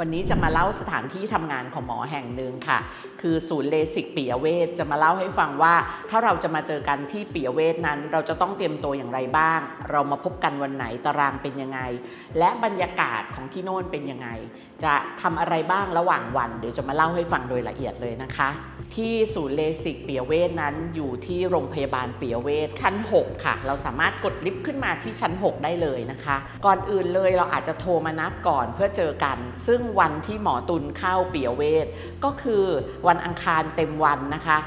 วันนี้จะมาเล่าสถานที่ทำงานของหมอแห่งหนึ่งค่ะ คือศูนย์เลสิกปิยเวชจะมาเล่าให้ฟังว่า ถ้าเราจะมาเจอกันที่ปิยเวชนั้น เราจะต้องเตรียมตัวอย่างไรบ้าง เรามาพบกันวันไหนตารางเป็นยังไง และบรรยากาศของที่โน่นเป็นยังไง จะทำอะไรบ้างระหว่างวัน เดี๋ยวจะมาเล่าให้ฟังโดยละเอียดเลยนะคะ ที่ศูนย์เลสิกปิยเวชนั้นอยู่ที่โรงพยาบาลปิยเวชชั้น 6 ค่ะ เราสามารถกดลิฟต์ขึ้นมาที่ชั้น 6 ได้เลยนะคะ ก่อนอื่นเลยเราอาจจะโทรมานัดก่อนเพื่อเจอกัน ซึ่งวันที่หมอตุลเข้าปิยเวชก็คือวันอังคารเต็มวันนะคะ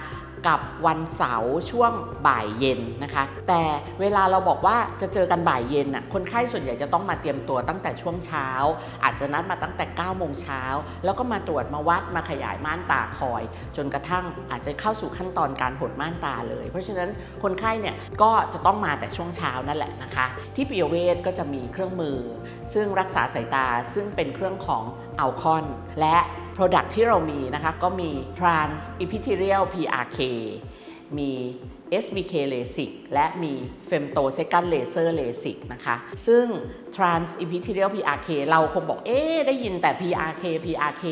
กับวันเสาร์ช่วงบ่ายเย็นนะคะ แต่เวลาเราบอกว่าจะเจอกันบ่ายเย็นน่ะคนไข้ส่วนใหญ่จะต้องมาเตรียมตัวตั้งแต่ช่วงเช้า อาจจะนัดมาตั้งแต่9โมงเช้าแล้วก็มาตรวจมาวัดมาขยายม่านตาคอย จนกระทั่งอาจจะเข้าสู่ขั้นตอนการหดม่านตาเลย เพราะฉะนั้นคนไข้เนี่ยก็จะต้องมาแต่ช่วงเช้านั่นแหละนะคะ ที่ปิยเวชก็จะมีเครื่องมือ ซึ่งรักษาสายตาซึ่งเป็นเครื่องของ อัลคอน และ Product ที่เรามีนะคะ ก็มี Trans Epithelial PRK มี SBK LASIK และมี Femto Second Laser LASIK นะคะ ซึ่ง Trans Epithelial PRK เราคงบอก เอ๊ได้ยินแต่ PRK PRK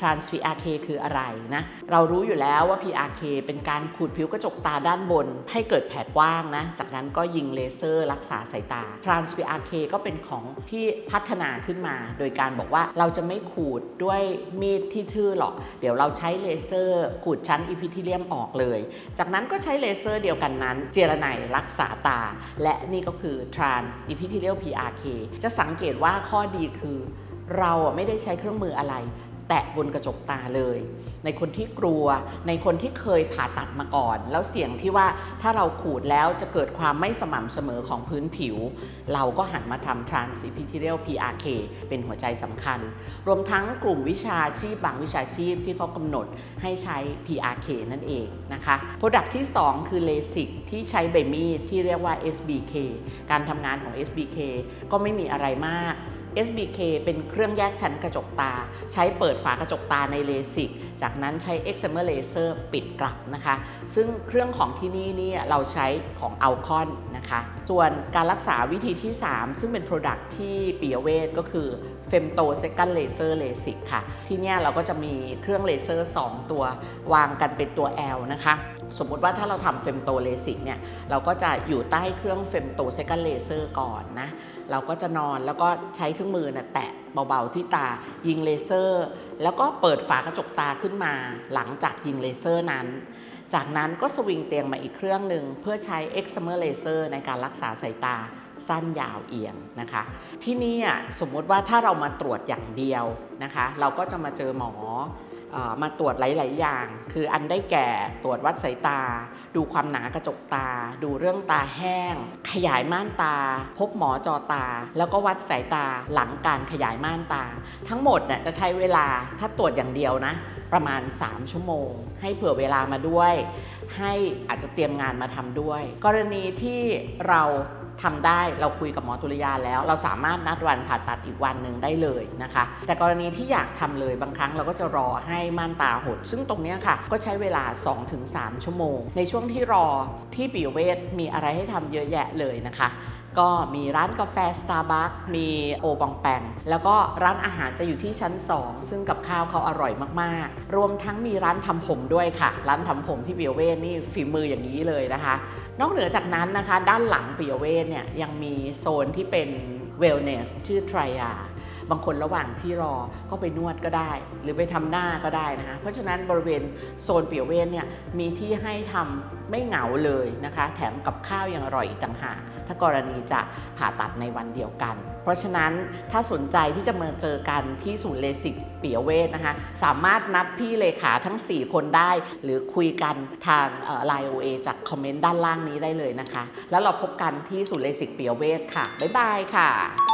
Trans PRK คืออะไรนะ เรารู้อยู่แล้วว่า PRK เป็นการขูดผิวกระจกตาด้านบน ให้เกิดแผดกว้างนะ จากนั้นก็ยิงเลเซอร์รักษาสายตา Trans PRK ก็เป็นของที่พัฒนาขึ้นมา โดยการบอกว่าเราจะไม่ขูดด้วยมีดที่ทื่อหรอก เดี๋ยวเราใช้เลเซอร์ขูดชั้นอีพิทิเลียมออกเลย จากนั้นก็ใช้เลเซอร์เดียวกันนั้น เจรไนรักษาตา และนี่ก็คือ Trans Epithelial PRK จะสังเกตว่าข้อดีคือ เราไม่ได้ใช้เครื่องมืออะไร แตะบนกระจกตาเลย ในคนที่กลัว ในคนที่เคยผ่าตัดมาก่อน แล้วเสี่ยงที่ว่าถ้าเราขูดแล้วจะเกิดความไม่สม่ำเสมอของพื้นผิว เราก็หันมาทำ Trans Epithelial PRK เป็นหัวใจสำคัญ รวมทั้งกลุ่มวิชาชีพบางวิชาชีพที่เขากำหนดให้ใช้ PRK นั่นเองนะคะ Product ที่ 2 คือ LASIK ที่ใช้ใบมีดที่เรียกว่า SBK การทำงานของ SBK ก็ไม่มีอะไรมาก SBK เป็นเครื่องแยกชั้นกระจกตา ใช้เปิดฝากระจกตาในเลสิกจากนั้นใช้ Excimer Laser ปิดกลับนะคะ ซึ่งเครื่องของที่นี่เนี่ยเราใช้ของ Alcon นะคะ ส่วนการรักษาวิธีที่ 3 ซึ่งเป็น Product ที่ปิยเวทก็คือ Femto Second Laser LASIK ค่ะ ที่เนี่ยเราก็จะมีเครื่องเลเซอร์ 2 ตัววางกันเป็นตัว L นะคะ สมมติว่าถ้าเราทำ Femto LASIK เนี่ย เราก็จะอยู่ใต้เครื่อง Femto Second Laser ก่อนนะเราก็จะนอนแล้วก็ใช้เครื่องมือนะแตะเบาๆที่ตายิงเลเซอร์ แล้วก็เปิดฝากระจกตาขึ้นมา หลังจากยิงเลเซอร์นั้น จากนั้นก็สวิงเตียงมาอีกเครื่องหนึ่งเพื่อใช้ Excimer Laser ในการรักษาสายตาสั้นยาวเอียงนะคะ ที่นี่อะสมมติว่าถ้าเรามาตรวจอย่างเดียวนะคะ เราก็จะมาเจอหมอ มาตรวจหลาย ๆ อย่าง คืออันได้แก่ตรวจวัดสายตา ดูความหนากระจกตา ดูเรื่องตาแห้ง ขยายม่านตา พบหมอจอตา แล้วก็วัดสายตาหลังการขยายม่านตา ทั้งหมดน่ะจะใช้เวลาถ้าตรวจอย่างเดียวนะ ประมาณ 3 ชั่วโมง ให้เผื่อเวลามาด้วย ให้อาจจะเตรียมงานมาทำด้วย กรณีที่เรา ทำได้เราคุยกับหมอตุลยาแล้ว เราสามารถนัดวันผ่าตัดอีกวันหนึ่งได้เลยนะคะ แต่กรณีที่อยากทำเลยบางครั้งเราก็จะรอให้ม่านตาหด ซึ่งตรงนี้ค่ะก็ใช้เวลา 2-3 ชั่วโมง ในช่วงที่รอที่ปิยเวทมีอะไรให้ทำเยอะแยะเลยนะคะ ก็มีร้านกาแฟ Starbucks มีโอบองแปงแล้วก็ร้านอาหารจะอยู่ที่ชั้น 2 ซึ่งกับข้าวเขาอร่อยมากๆ รวมทั้งมีร้านทำผมด้วยค่ะ ร้านทำผมที่ปิยเวทนี่ฝีมืออย่างนี้เลยนะคะ นอกเหนือจากนั้นนะคะ ด้านหลังปิยเวทเนี่ยยังมีโซนที่เป็นเวลเนสชื่อทรายา บางคนระหว่างที่รอก็ไปนวดก็ได้ หรือไปทำหน้าก็ได้นะคะเพราะฉะนั้นบริเวณโซนเปียเวทเนี่ยมีที่ให้ทำไม่เหงาเลยนะคะ แถมกับข้าวยังอร่อยอีกต่างหากถ้ากรณีจะผ่าตัดในวันเดียวกัน เพราะฉะนั้นถ้าสนใจที่จะมาเจอกันที่ศูนย์เลสิกเปียเวทนะคะ สามารถนัดพี่เลขาทั้ง 4 คนได้ หรือคุยกันทางไลน์โอเอจากคอมเมนต์ด้านล่างนี้ได้เลยนะคะ แล้วเราพบกันที่ศูนย์เลสิกเปียเวทค่ะ บ๊ายบายค่ะ